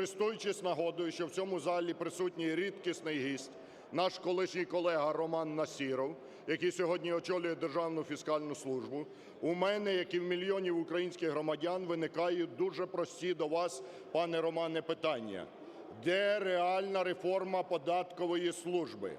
користуючись нагодою, що в цьому залі присутній рідкісний гість, наш колишній колега Роман Насіров, який сьогодні очолює Державну фіскальну службу, у мене, як і в мільйонів українських громадян, виникають дуже прості до вас, пане Романе, питання. Де реальна реформа податкової служби?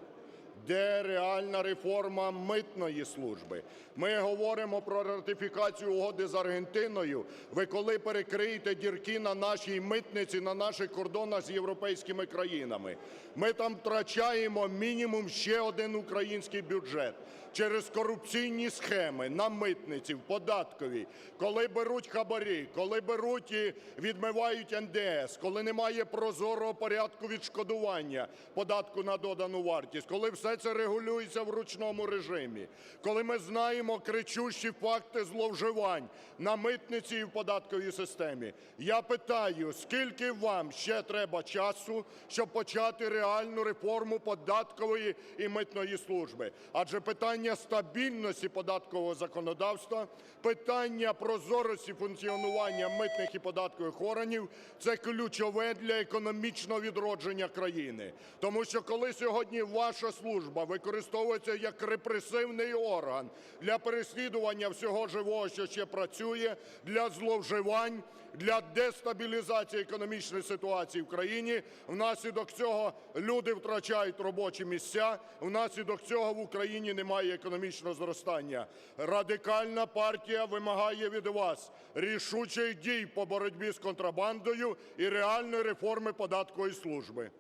Де реальна реформа митної служби? Ми говоримо про ратифікацію угоди з Аргентиною. Ви коли перекриєте дірки на нашій митниці, на наших кордонах з європейськими країнами? Ми там втрачаємо мінімум ще один український бюджет через корупційні схеми на митниці, в податковій, коли беруть хабарі, коли беруть і відмивають НДС, коли немає прозорого порядку відшкодування податку на додану вартість, коли все це регулюється в ручному режимі, коли ми знаємо кричущі факти зловживань на митниці і в податковій системі. Я питаю, скільки вам ще треба часу, щоб почати реальну реформу податкової і митної служби? Адже питання стабільності податкового законодавства, питання прозорості функціонування митних і податкових органів – це ключове для економічного відродження країни. Тому що коли сьогодні ваша служба використовується як репресивний орган для переслідування всього живого, що ще працює, для зловживань, для дестабілізації економічної ситуації в країні, внаслідок цього люди втрачають робочі місця, внаслідок цього в Україні немає економічного зростання. Радикальна партія вимагає від вас рішучих дій по боротьбі з контрабандою і реальної реформи податкової служби.